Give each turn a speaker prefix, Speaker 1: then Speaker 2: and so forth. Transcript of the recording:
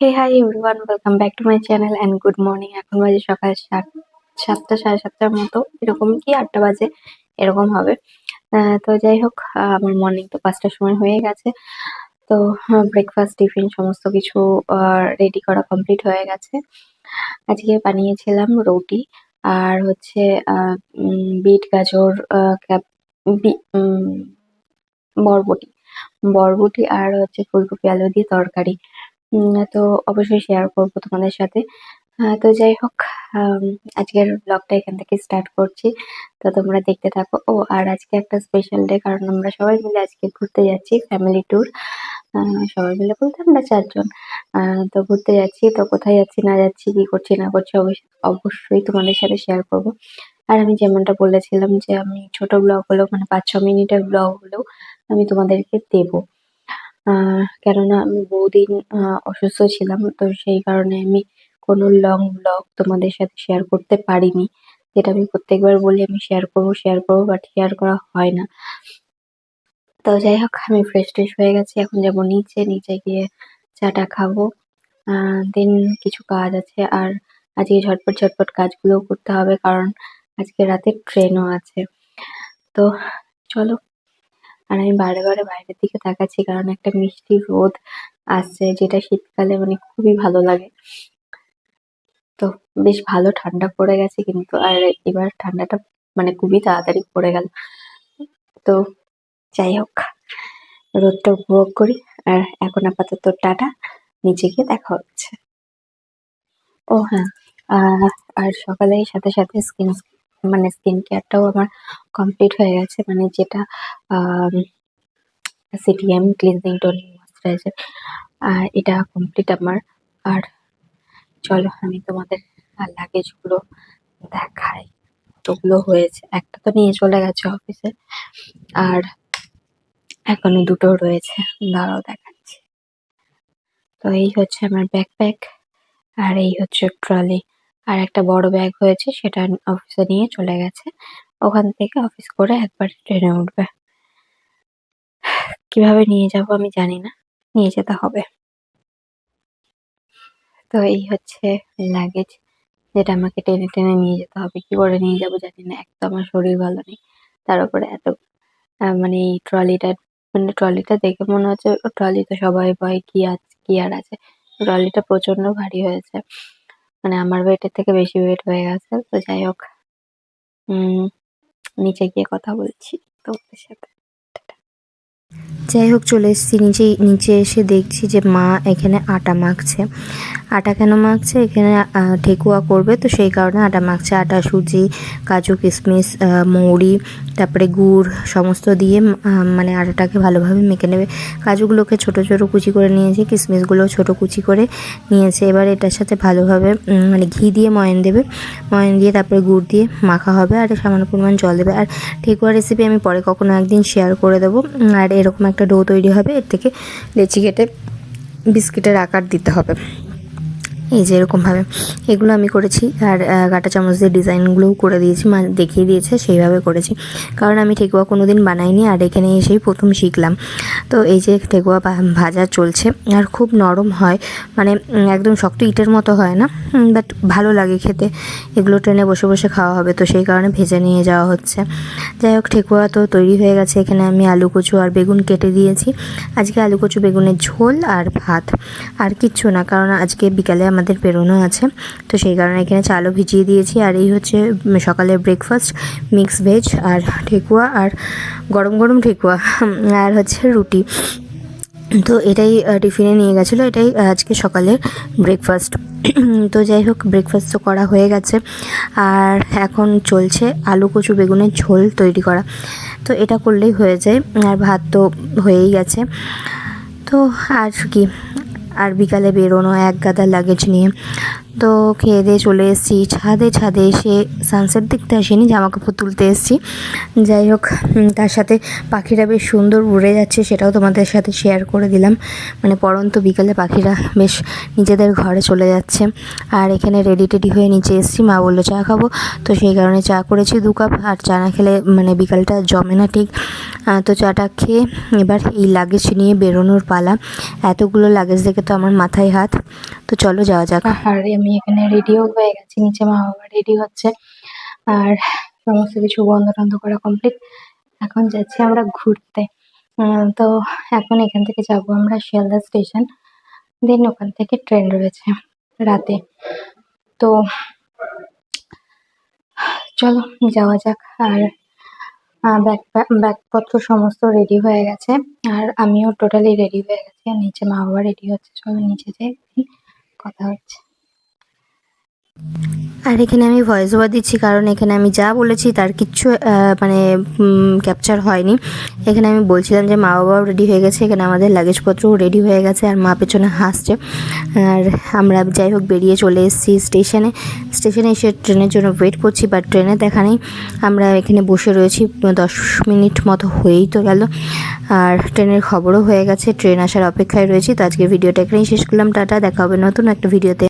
Speaker 1: Hey hi everyone welcome back to my channel and good morning এখন বাজে সকাল সাত, সাতটা, সাড়ে সাতটার মতো। এরকম কি আটটা বাজে? এরকম হবে। তো যাই হোক আমার মর্নিং তো পাঁচটার সময় হয়ে গেছে। তো ব্রেকফাস্ট টিফিন সমস্ত কিছু রেডি করা কমপ্লিট হয়ে গেছে। আজকে বানিয়েছিলাম রুটি আর হচ্ছে বিট, গাজর বরবটি। বরবটি আর হচ্ছে ফুলকপি, আলু দিয়ে তরকারি। তো অবশ্যই শেয়ার করব তোমাদের সাথে। তো যাই হোক আজকের ব্লগটা এখান থেকে স্টার্ট করছি। তো তোমরা দেখতে থাকো। ও, আর আজকে একটা স্পেশাল ডে কারণ আমরা সবাই মিলে আজকে ঘুরতে যাচ্ছি ফ্যামিলি ট্যুর সবাই মিলে বলতে আমরা চারজন। তো ঘুরতে যাচ্ছি, তো কোথায় যাচ্ছি, না যাচ্ছি, কি করছি, না করছি অবশ্য- অবশ্যই তোমাদের সাথে শেয়ার করব। আর আমি যেমনটা বলেছিলাম যে আমি ছোট ব্লগ হলো মানে পাঁচ ছ মিনিটের ব্লগ হলেও আমি তোমাদেরকে দেবো। আহ কেননা আমি বহুদিন আহ অসুস্থ ছিলাম, তো সেই কারণে আমি কোনো লং ব্লগ তোমাদের সাথে শেয়ার করতে পারিনি। যেটা আমি প্রত্যেকবার বলি, আমি শেয়ার করব শেয়ার করব বাট শেয়ার করা হয় না। তো যাই হোক, আমি ফ্রেশ ট্রেশ হয়ে গেছি, এখন যাব নিচে নিচে গিয়ে চাটা খাব। আহ দেন কিছু কাজ আছে, আর আজকে ঝটপট ঝটপট কাজগুলো করতে হবে, কারণ আজকে রাতে ট্রেনও আছে। তো চলো। আর আমি বারে বারে বাইরের দিকে তাকাচ্ছি, কারণ একটা মিষ্টি রোদ আসছে যেটা শীতকালে মানে খুবই ভালো লাগে। তো বেশ ভালো ঠান্ডা পড়ে গেছে কিন্তু, আর এবার ঠান্ডাটা মানে খুবই তাড়াতাড়ি পড়ে গেল। তো যাই হোক, রোদটা উপভোগ করি, আর এখন আপাতত টাটা, নিচে গিয়ে দেখা হচ্ছে। ও হ্যাঁ আর সকালে সাথে সাথে স্কিন মানে স্কিন কেয়ারটাও আমার কমপ্লিট হয়ে গেছে। মানে যেটা সিটিএম ক্লিনজিং টোনিং ময়শ্চারাইজার আর এটা কমপ্লিট আমার। আর চলো, আমি তোমাদের লাগেজগুলো দেখাই। কতগুলো হয়েছে? একটা তো নিয়ে চলে গেছে অফিসে আর এখনও দুটো রয়েছে। দাঁড়াও, দেখাচ্ছি। তো এই হচ্ছে আমার ব্যাকপ্যাক আর এই হচ্ছে ট্রলি আর একটা বড় ব্যাগ হয়েছে, সেটা অফিসে নিয়ে চলে গেছে। ওখান থেকে অফিস করে একবার ট্রেনে উঠবে। কীভাবে নিয়ে যাব আমি জানি না। নিয়ে যেতে হবে। তো এই হচ্ছে লাগেজ যেটা আমাকে টেনে টেনে নিয়ে যেতে হবে। কি করে নিয়ে যাব জানি না, এক তো আমার শরীর ভালো নেই। তার উপরে এত মানে এই ট্রলিটা মানে ট্রলিটা দেখে মনে হচ্ছে ট্রলি তো সবাই ভয় কি আছে কি আর আছে। ট্রলিটা প্রচণ্ড ভারী হয়েছে। মানে আমার ওয়েটের থেকে বেশি ওয়েট হয়ে গেছে, তো যাই হোক। নিচে গিয়ে কথা বলছি তোমাদের সাথে।
Speaker 2: যাই হোক, চলে এসেছি নিচে নিচে এসে দেখছি যে মা এখানে আটা মাখছে। আটা কেন মাখছে? এখানে ঠেকুয়া করবে, তো সেই কারণে আটা মাখছে। আটা, সুজি, কাজু, কিশমিশ মৌরি, তারপরে গুড় সমস্ত দিয়ে মানে আটাটাকে ভালোভাবে মেখে নেবে। কাজুগুলোকে ছোট ছোট কুচি করে নিয়েছে কিশমিশগুলো ছোট কুচি করে নিয়েছে। এবার এটার সাথে ভালোভাবে মানে ঘি দিয়ে ময়ন দেবে। ময়ন দিয়ে তারপরে গুড় দিয়ে মাখা হবে, আর সামান্য পরিমাণ জল দেবে। আর ঠেকুয়া রেসিপি আমি পরে কখনো একদিন শেয়ার করে দেবো। আর এরকম একটা ডো তৈরি হবে। এর থেকে লেচি কেটে বিস্কিটের আকার দিতে হবে। এই যে এরকমভাবে এগুলো আমি করেছি আর কাঁটা চামচ দিয়ে ডিজাইনগুলোও করে দিয়েছি, মা দেখিয়ে দিয়েছে, সেইভাবে করেছি। কারণ আমি ঠেকুয়া কোনো দিন বানাইনি আর এখানে এসেই প্রথম শিখলাম। তো এই যে ঠেকুয়া ভাজা চলছে আর খুব নরম হয় মানে একদম শক্ত ইটের মতো হয় না বাট ভালো লাগে খেতে। এগুলো ট্রেনে বসে বসে খাওয়া হবে, তো সেই কারণে ভেজে নিয়ে যাওয়া হচ্ছে। যাই হোক ঠেকুয়া তো তৈরি হয়ে গেছে, এখানে আমি আলু কচু আর বেগুন কেটে দিয়েছি। আজকে আলু কচু, বেগুনের ঝোল আর ভাত, আর কিচ্ছু না, কারণ আজকে বিকালে আমাদের বেরোনো আছে। তো সেই কারণে এখানে চালও ভিজিয়ে দিয়েছি। আর এই হচ্ছে সকালের ব্রেকফাস্ট মিক্স ভেজ আর ঠেকুয়া আর গরম গরম ঠেকুয়া আর হচ্ছে রুটি। তো এটাই টিফিনে নিয়ে গেছিল। এটাই আজকে সকালের ব্রেকফাস্ট তো যাই হোক ব্রেকফাস্ট তো করা হয়ে গেছে। আর এখন চলছে আলু কচু বেগুনের ঝোল তৈরি করা। তো এটা করলেই হয়ে যায়। আর ভাত তো হয়েই গেছে। তো আর কি আর বিকালে বেরোনো এক গাদা লাগেজ নিয়ে। তো খেয়ে দিয়ে চলে এসেছি। ছাদে ছাদে এসে সানসেট দেখতে আসিনি জামা কাপড় তুলতে এসেছি। যাই হোক তার সাথে পাখিরা বেশ সুন্দর উড়ে যাচ্ছে, সেটাও তোমাদের সাথে শেয়ার করে দিলাম। মানে পরন্ত বিকালে পাখিরা বেশ নিজেদের ঘরে চলে যাচ্ছে। আর এখানে রেডি টেডি হয়ে নিচে এসেছি, মা বলল, চা খাব? তো সেই কারণে চা করেছি, দু কাপ। আর চা না খেলে মানে বিকালটা জমে না ঠিক। তো চাটা খেয়ে এবার এই লাগেজ নিয়ে বেরোনোর পালা। এতগুলো লাগেজ দেখে তো আমার মাথায় হাত। তো চলো যাওয়া যাক।
Speaker 3: আর আমি এখানে রেডিও হয়ে গেছি, নিচে মা বাবা রেডি হচ্ছে। আর সমস্ত কিছু বন্ধ টন্ধ করা কমপ্লিট এখন যাচ্ছি আমরা ঘুরতে। তো এখন এখান থেকে যাব আমরা শিয়ালদা স্টেশন। দেন ওখান থেকে ট্রেন রয়েছে রাতে। তো চলো, যাওয়া যাক। আর ব্যাগ ব্যাগপত্র সমস্ত রেডি হয়ে গেছে। আর আমিও টোটালি রেডি হয়ে গেছি। আর নিচে মা বাবা রেডি হচ্ছে। সবাই নিচে যাই কথা হচ্ছে।
Speaker 2: আর এখানে আমি ভয়েস ওভার দিচ্ছি কারণ এখানে আমি যা বলেছি তার কিচ্ছু মানে ক্যাপচার হয়নি। এখানে আমি বলছিলাম যে মা বাবাও রেডি হয়ে গেছে। এখানে আমাদের লাগেজপত্রও রেডি হয়ে গেছে আর মা পেছনে হাসছে। আর আমরা যাই হোক বেরিয়ে চলে এসেছি স্টেশনে স্টেশনে এসে ট্রেনের জন্য ওয়েট করছি বাট ট্রেনে দেখা নেই। আমরা এখানে বসে রয়েছি, দশ মিনিট মতো হয়েই তো গেল। আর ট্রেনের খবরও হয়ে গেছে। ট্রেন আসার অপেক্ষায় রয়েছি। তো আজকে ভিডিওটা এখানেই শেষ করলাম। টাটা, দেখা হবে নতুন একটা ভিডিওতে